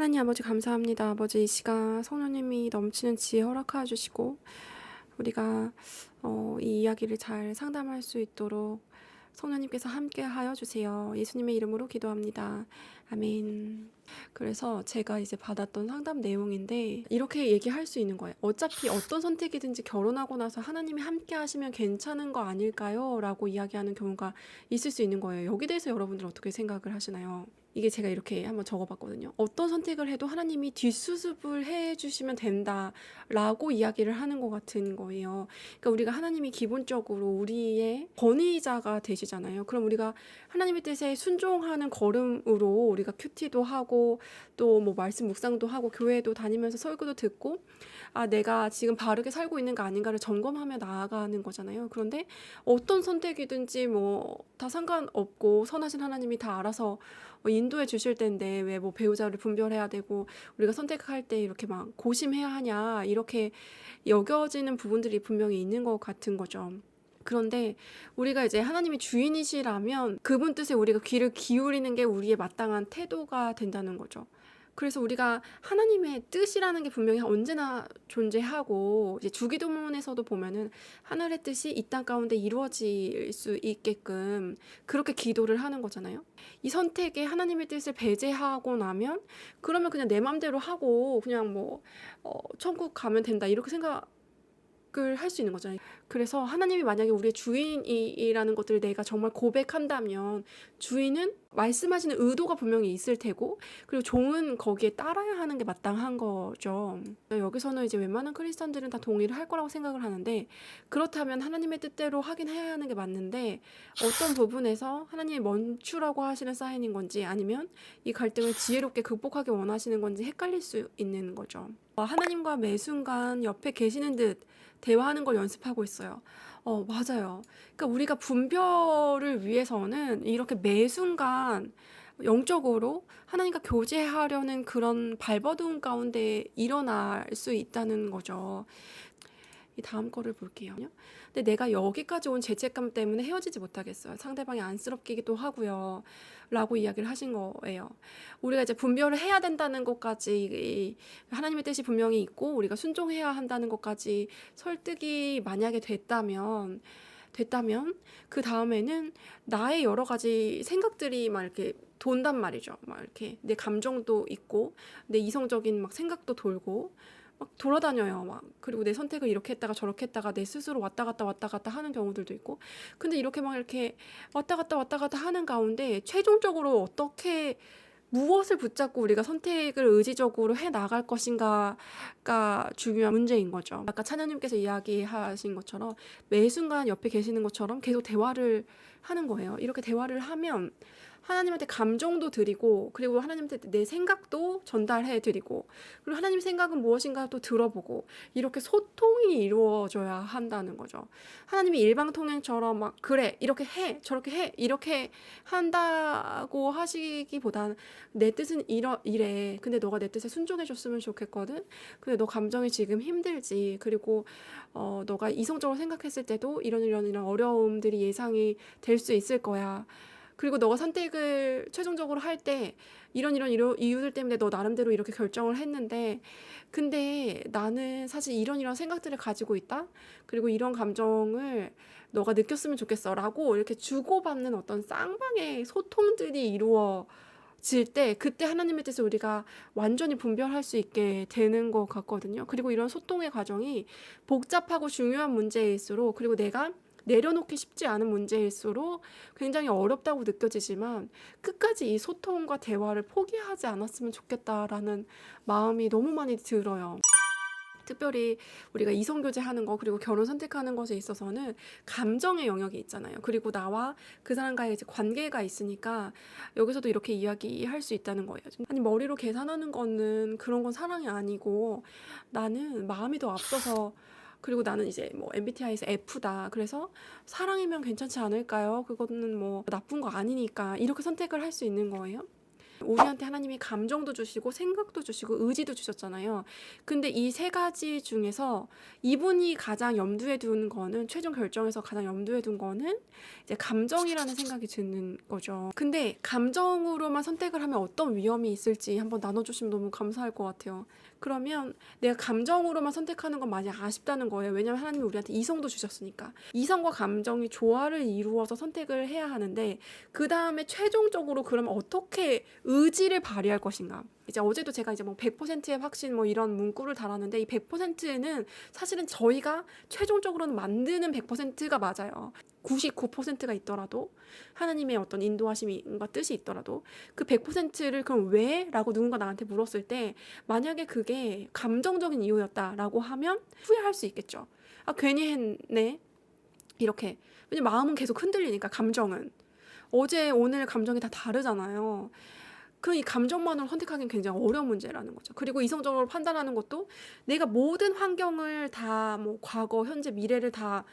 하나님 아버지 감사합니다. 아버지 이 시간 성령님이 넘치는 지혜 허락하여 주시고 우리가 어, 이 이야기를 잘 상담할 수 있도록 성령님께서 함께 하여 주세요. 예수님의 이름으로 기도합니다. 아멘. 그래서 제가 이제 받았던 상담 내용인데 이렇게 얘기할 수 있는 거예요. 어차피 어떤 선택이든지 결혼하고 나서 하나님이 함께 하시면 괜찮은 거 아닐까요? 라고 이야기하는 경우가 있을 수 있는 거예요. 여기 대해서 여러분들 어떻게 생각을 하시나요? 이게 제가 이렇게 한번 적어봤거든요. 어떤 선택을 해도 하나님이 뒷수습을 해주시면 된다라고 이야기를 하는 것 같은 거예요. 그러니까 우리가 하나님이 기본적으로 우리의 권위자가 되시잖아요. 그럼 우리가 하나님의 뜻에 순종하는 걸음으로 우리가 큐티도 하고 또 뭐 말씀 묵상도 하고 교회도 다니면서 설교도 듣고 아 내가 지금 바르게 살고 있는 거 아닌가를 점검하며 나아가는 거잖아요. 그런데 어떤 선택이든지 뭐 다 상관없고 선하신 하나님이 다 알아서 어, 인도해 주실 텐데 왜 뭐 배우자를 분별해야 되고 우리가 선택할 때 이렇게 막 고심해야 하냐 이렇게 여겨지는 부분들이 분명히 있는 것 같은 거죠. 그런데 우리가 이제 하나님이 주인이시라면 그분 뜻에 우리가 귀를 기울이는 게 우리의 마땅한 태도가 된다는 거죠. 그래서 우리가 하나님의 뜻이라는 게 분명히 언제나 존재하고 이제 주기도문에서도 보면은 하늘의 뜻이 이 땅 가운데 이루어질 수 있게끔 그렇게 기도를 하는 거잖아요. 이 선택에 하나님의 뜻을 배제하고 나면 그러면 그냥 내 맘대로 하고 그냥 뭐 어, 천국 가면 된다 이렇게 생각 을 할 수 있는 거잖아요. 그래서 하나님이 만약에 우리의 주인이라는 것들을 내가 정말 고백한다면 주인은 말씀하시는 의도가 분명히 있을 테고 그리고 종은 거기에 따라야 하는 게 마땅한 거죠. 여기서는 이제 웬만한 크리스천들은 다 동의를 할 거라고 생각을 하는데 그렇다면 하나님의 뜻대로 하긴 해야 하는 게 맞는데 어떤 부분에서 하나님이 멈추라고 하시는 사인인 건지 아니면 이 갈등을 지혜롭게 극복하기 원하시는 건지 헷갈릴 수 있는 거죠. 어, 하나님과 매 순간 옆에 계시는 듯 대화하는 걸 연습하고 있어요. 어, 맞아요. 그러니까 우리가 분별을 위해서는 이렇게 매 순간 영적으로 하나님과 교제하려는 그런 발버둥 가운데 일어날 수 있다는 거죠. 이 다음 거를 볼게요. 근데 내가 여기까지 온 죄책감 때문에 헤어지지 못하겠어요. 상대방이 안쓰럽기도 하고요. 라고 이야기를 하신 거예요. 우리가 이제 분별을 해야 된다는 것까지 이 하나님의 뜻이 분명히 있고 우리가 순종해야 한다는 것까지 설득이 만약에 됐다면 됐다면 그 다음에는 나의 여러 가지 생각들이 막 이렇게 돈단 말이죠. 막 이렇게 내 감정도 있고 내 이성적인 막 생각도 돌고 막 돌아다녀요. 막 그리고 내 선택을 이렇게 했다가 저렇게 했다가 내 스스로 왔다 갔다 왔다 갔다 하는 경우들도 있고. 근데 이렇게 막 이렇게 왔다 갔다 왔다 갔다 하는 가운데 최종적으로 어떻게 무엇을 붙잡고 우리가 선택을 의지적으로 해 나갈 것인가가 중요한 문제인 거죠. 아까 차녀님께서 이야기하신 것처럼 매 순간 옆에 계시는 것처럼 계속 대화를 하는 거예요. 이렇게 대화를 하면 하나님한테 감정도 드리고 그리고 하나님한테 내 생각도 전달해 드리고 그리고 하나님 생각은 무엇인가 또 들어보고 이렇게 소통이 이루어져야 한다는 거죠. 하나님이 일방통행처럼 막 그래 이렇게 해 저렇게 해 이렇게 한다고 하시기보다는 내 뜻은 이러 이래 근데 너가 내 뜻에 순종해 줬으면 좋겠거든. 근데 너 감정이 지금 힘들지 그리고 어 너가 이성적으로 생각했을 때도 이런 이런 이런 어려움들이 예상이 될 수 있을 거야. 그리고 너가 선택을 최종적으로 할 때 이런 이런 이런 이유들 때문에 너 나름대로 이렇게 결정을 했는데 근데 나는 사실 이런 이런 생각들을 가지고 있다. 그리고 이런 감정을 너가 느꼈으면 좋겠어라고 이렇게 주고받는 어떤 쌍방의 소통들이 이루어 질때 그때 하나님의 뜻을 우리가 완전히 분별할 수 있게 되는 것 같거든요. 그리고 이런 소통의 과정이 복잡하고 중요한 문제일수록 그리고 내가 내려놓기 쉽지 않은 문제일수록 굉장히 어렵다고 느껴지지만 끝까지 이 소통과 대화를 포기하지 않았으면 좋겠다라는 마음이 너무 많이 들어요. 특별히 우리가 이성교제 하는 거 그리고 결혼 선택하는 것에 있어서는 감정의 영역이 있잖아요. 그리고 나와 그 사람과의 이제 관계가 있으니까 여기서도 이렇게 이야기할 수 있다는 거예요. 아니 머리로 계산하는 거는 그런 건 사랑이 아니고 나는 마음이 더 앞서서 그리고 나는 이제 뭐 MBTI에서 F다. 그래서 사랑이면 괜찮지 않을까요? 그거는 뭐 나쁜 거 아니니까 이렇게 선택을 할 수 있는 거예요. 우리한테 하나님이 감정도 주시고 생각도 주시고 의지도 주셨잖아요. 근데 이 세 가지 중에서 이분이 가장 염두에 둔 거는 최종 결정에서 가장 염두에 둔 거는 이제 감정이라는 생각이 드는 거죠. 근데 감정으로만 선택을 하면 어떤 위험이 있을지 한번 나눠주시면 너무 감사할 것 같아요. 그러면 내가 감정으로만 선택하는 건 많이 아쉽다는 거예요. 왜냐면 하나님이 우리한테 이성도 주셨으니까. 이성과 감정이 조화를 이루어서 선택을 해야 하는데 그 다음에 최종적으로 그러면 어떻게 의지를 발휘할 것인가. 이제 어제도 제가 이제 뭐 100%의 확신 뭐 이런 문구를 달았는데 이 100%는 사실은 저희가 최종적으로는 만드는 100%가 맞아요. 99%가 있더라도 하나님의 어떤 인도하심과 뜻이 있더라도 그 100%를 그럼 왜? 라고 누군가 나한테 물었을 때 만약에 그게 감정적인 이유였다라고 하면 후회할 수 있겠죠. 아, 괜히 했네. 이렇게. 왜냐면 마음은 계속 흔들리니까 감정은. 어제 오늘 감정이 다 다르잖아요. 그 이 감정만으로 선택하기는 굉장히 어려운 문제라는 거죠. 그리고 이성적으로 판단하는 것도 내가 모든 환경을 다 뭐 과거, 현재, 미래를 다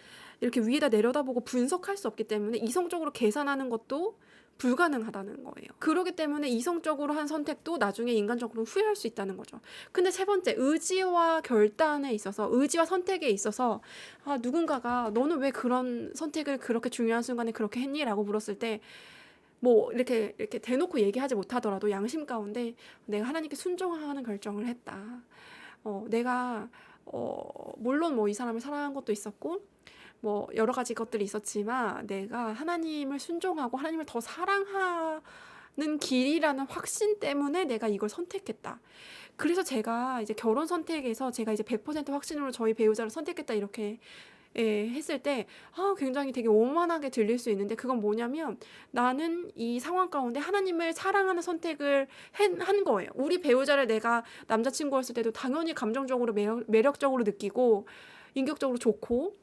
이렇게 위에다 내려다보고 분석할 수 없기 때문에 이성적으로 계산하는 것도 불가능하다는 거예요. 그렇기 때문에 이성적으로 한 선택도 나중에 인간적으로 후회할 수 있다는 거죠. 근데 세 번째, 의지와 결단에 있어서, 의지와 선택에 있어서, 아, 누군가가 너는 왜 그런 선택을 그렇게 중요한 순간에 그렇게 했니? 라고 물었을 때, 뭐 이렇게 이렇게 대놓고 얘기하지 못하더라도 양심 가운데 내가 하나님께 순종하는 결정을 했다. 어, 내가 어, 물론 뭐 이 사람을 사랑한 것도 있었고 뭐 여러 가지 것들이 있었지만 내가 하나님을 순종하고 하나님을 더 사랑하는 길이라는 확신 때문에 내가 이걸 선택했다. 그래서 제가 이제 결혼 선택에서 제가 이제 100% 확신으로 저희 배우자를 선택했다 이렇게 예, 했을 때, 아, 굉장히 되게 오만하게 들릴 수 있는데, 그건 뭐냐면, 나는 이 상황 가운데 하나님을 사랑하는 선택을 한, 한 거예요. 우리 배우자를 내가 남자친구였을 때도 당연히 감정적으로 매력, 매력적으로 느끼고, 인격적으로 좋고,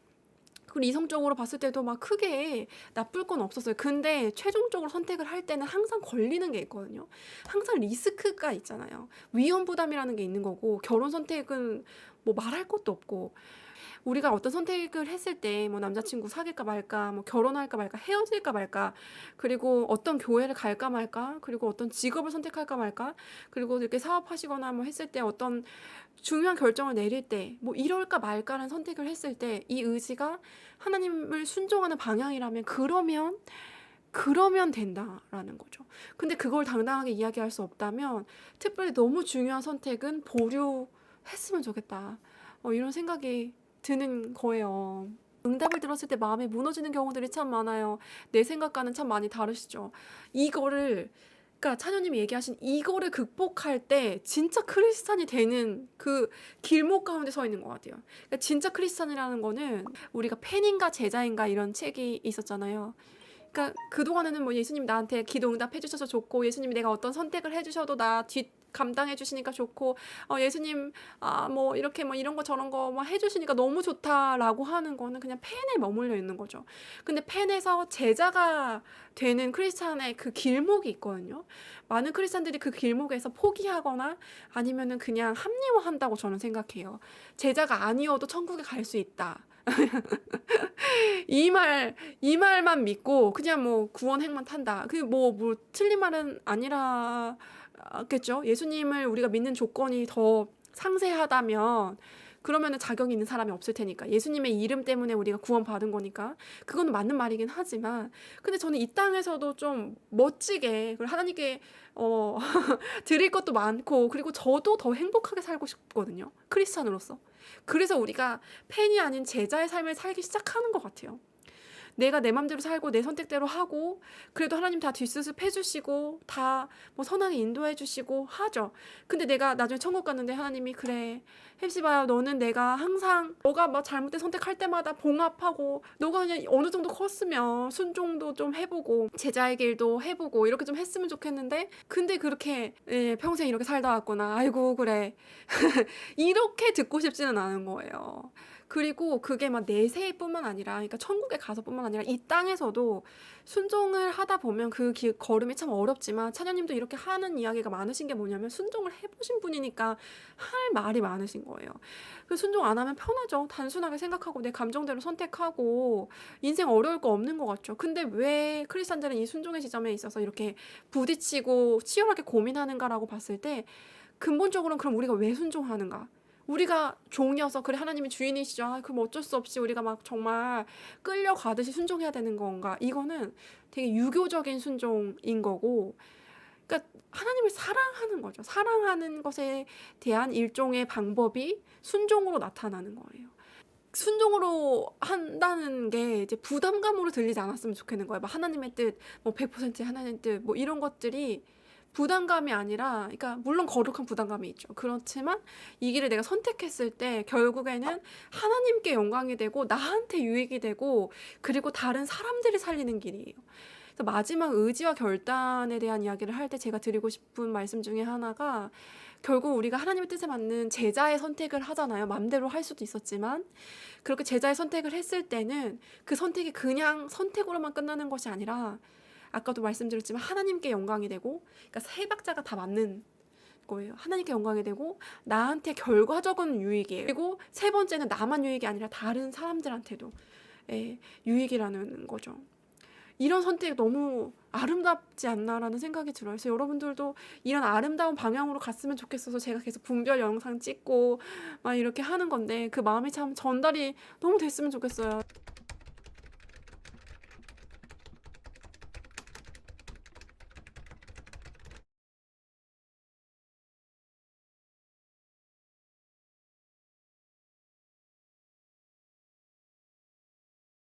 그리고 이성적으로 봤을 때도 막 크게 나쁠 건 없었어요. 근데 최종적으로 선택을 할 때는 항상 걸리는 게 있거든요. 항상 리스크가 있잖아요. 위험 부담이라는 게 있는 거고, 결혼 선택은 뭐 말할 것도 없고, 우리가 어떤 선택을 했을 때 뭐 남자친구 사귈까 말까, 뭐 결혼할까 말까, 헤어질까 말까, 그리고 어떤 교회를 갈까 말까, 그리고 어떤 직업을 선택할까 말까, 그리고 이렇게 사업하시거나 뭐 했을 때 어떤 중요한 결정을 내릴 때, 뭐 이럴까 말까라는 선택을 했을 때 이 의지가 하나님을 순종하는 방향이라면 그러면 그러면 된다라는 거죠. 근데 그걸 당당하게 이야기할 수 없다면 특별히 너무 중요한 선택은 보류했으면 좋겠다. 어, 이런 생각이 드는 거예요. 응답을 들었을 때 마음이 무너지는 경우들이 참 많아요. 내 생각과는 참 많이 다르시죠. 이거를 그러니까 차녀님이 얘기하신 이거를 극복할 때 진짜 크리스찬이 되는 그 길목 가운데 서 있는 것 같아요. 그러니까 진짜 크리스찬이라는 거는 우리가 팬인가 제자인가 이런 책이 있었잖아요. 그러니까 그동안에는 뭐 예수님 나한테 기도 응답해 주셔서 좋고 예수님이 내가 어떤 선택을 해 주셔도 나뒷 감당해 주시니까 좋고 어 예수님 아 뭐 이렇게 뭐 이런 거 저런 거막해 주시니까 너무 좋다라고 하는 거는 그냥 팬에 머물러 있는 거죠. 근데 팬에서 제자가 되는 크리스찬의 그 길목이 있거든요. 많은 크리스찬들이 그 길목에서 포기하거나 아니면은 그냥 합리화한다고 저는 생각해요. 제자가 아니어도 천국에 갈 수 있다. 이 말, 이 말만 믿고 그냥 뭐 구원 행만 탄다. 그 뭐, 뭐, 틀린 말은 아니라 겠죠. 예수님을 우리가 믿는 조건이 더 상세하다면 그러면은 자격이 있는 사람이 없을 테니까. 예수님의 이름 때문에 우리가 구원받은 거니까. 그건 맞는 말이긴 하지만. 근데 저는 이 땅에서도 좀 멋지게, 그리고 하나님께, 어, 드릴 것도 많고, 그리고 저도 더 행복하게 살고 싶거든요. 크리스찬으로서. 그래서 우리가 팬이 아닌 제자의 삶을 살기 시작하는 것 같아요. 내가 내 맘대로 살고 내 선택대로 하고 그래도 하나님 다 뒷수습 해 주시고 다 뭐 선하게 인도해 주시고 하죠. 근데 내가 나중에 천국 갔는데 하나님이 그래 햄시바야 너는 내가 항상 너가 막 잘못된 선택할 때마다 봉합하고 너가 그냥 어느 정도 컸으면 순종도 좀 해보고 제자의 길도 해보고 이렇게 좀 했으면 좋겠는데 근데 그렇게 예, 평생 이렇게 살다 왔구나 아이고 그래 이렇게 듣고 싶지는 않은 거예요. 그리고 그게 막 내세뿐만 아니라 그러니까 천국에 가서뿐만 아니라 이 땅에서도 순종을 하다 보면 그길 걸음이 참 어렵지만 차녀님도 이렇게 하는 이야기가 많으신 게 뭐냐면 순종을 해보신 분이니까 할 말이 많으신 거예요. 그 순종 안 하면 편하죠. 단순하게 생각하고 내 감정대로 선택하고 인생 어려울 거 없는 것 같죠. 근데 왜 크리스찬들은 이 순종의 지점에 있어서 이렇게 부딪히고 치열하게 고민하는가라고 봤을 때 근본적으로는 그럼 우리가 왜 순종하는가? 우리가 종이어서 그래 하나님이 주인이시죠. 아, 그럼 어쩔 수 없이 우리가 막 정말 끌려가듯이 순종해야 되는 건가? 이거는 되게 유교적인 순종인 거고, 그러니까 하나님을 사랑하는 거죠. 사랑하는 것에 대한 일종의 방법이 순종으로 나타나는 거예요. 순종으로 한다는 게 이제 부담감으로 들리지 않았으면 좋겠는 거예요. 막 하나님의 뜻, 뭐 100% 하나님의 뜻, 뭐 이런 것들이 부담감이 아니라, 그러니까 물론 거룩한 부담감이 있죠. 그렇지만 이 길을 내가 선택했을 때 결국에는 하나님께 영광이 되고 나한테 유익이 되고 그리고 다른 사람들을 살리는 길이에요. 그래서 마지막 의지와 결단에 대한 이야기를 할 때 제가 드리고 싶은 말씀 중에 하나가 결국 우리가 하나님의 뜻에 맞는 제자의 선택을 하잖아요. 맘대로 할 수도 있었지만 그렇게 제자의 선택을 했을 때는 그 선택이 그냥 선택으로만 끝나는 것이 아니라 아까도 말씀드렸지만 하나님께 영광이 되고 그러니까 세 박자가 다 맞는 거예요. 하나님께 영광이 되고 나한테 결과적인 유익이에요. 그리고 세 번째는 나만 유익이 아니라 다른 사람들한테도 예, 유익이라는 거죠. 이런 선택이 너무 아름답지 않나라는 생각이 들어요. 그래서 여러분들도 이런 아름다운 방향으로 갔으면 좋겠어서 제가 계속 분별 영상 찍고 막 이렇게 하는 건데 그 마음이 참 전달이 너무 됐으면 좋겠어요.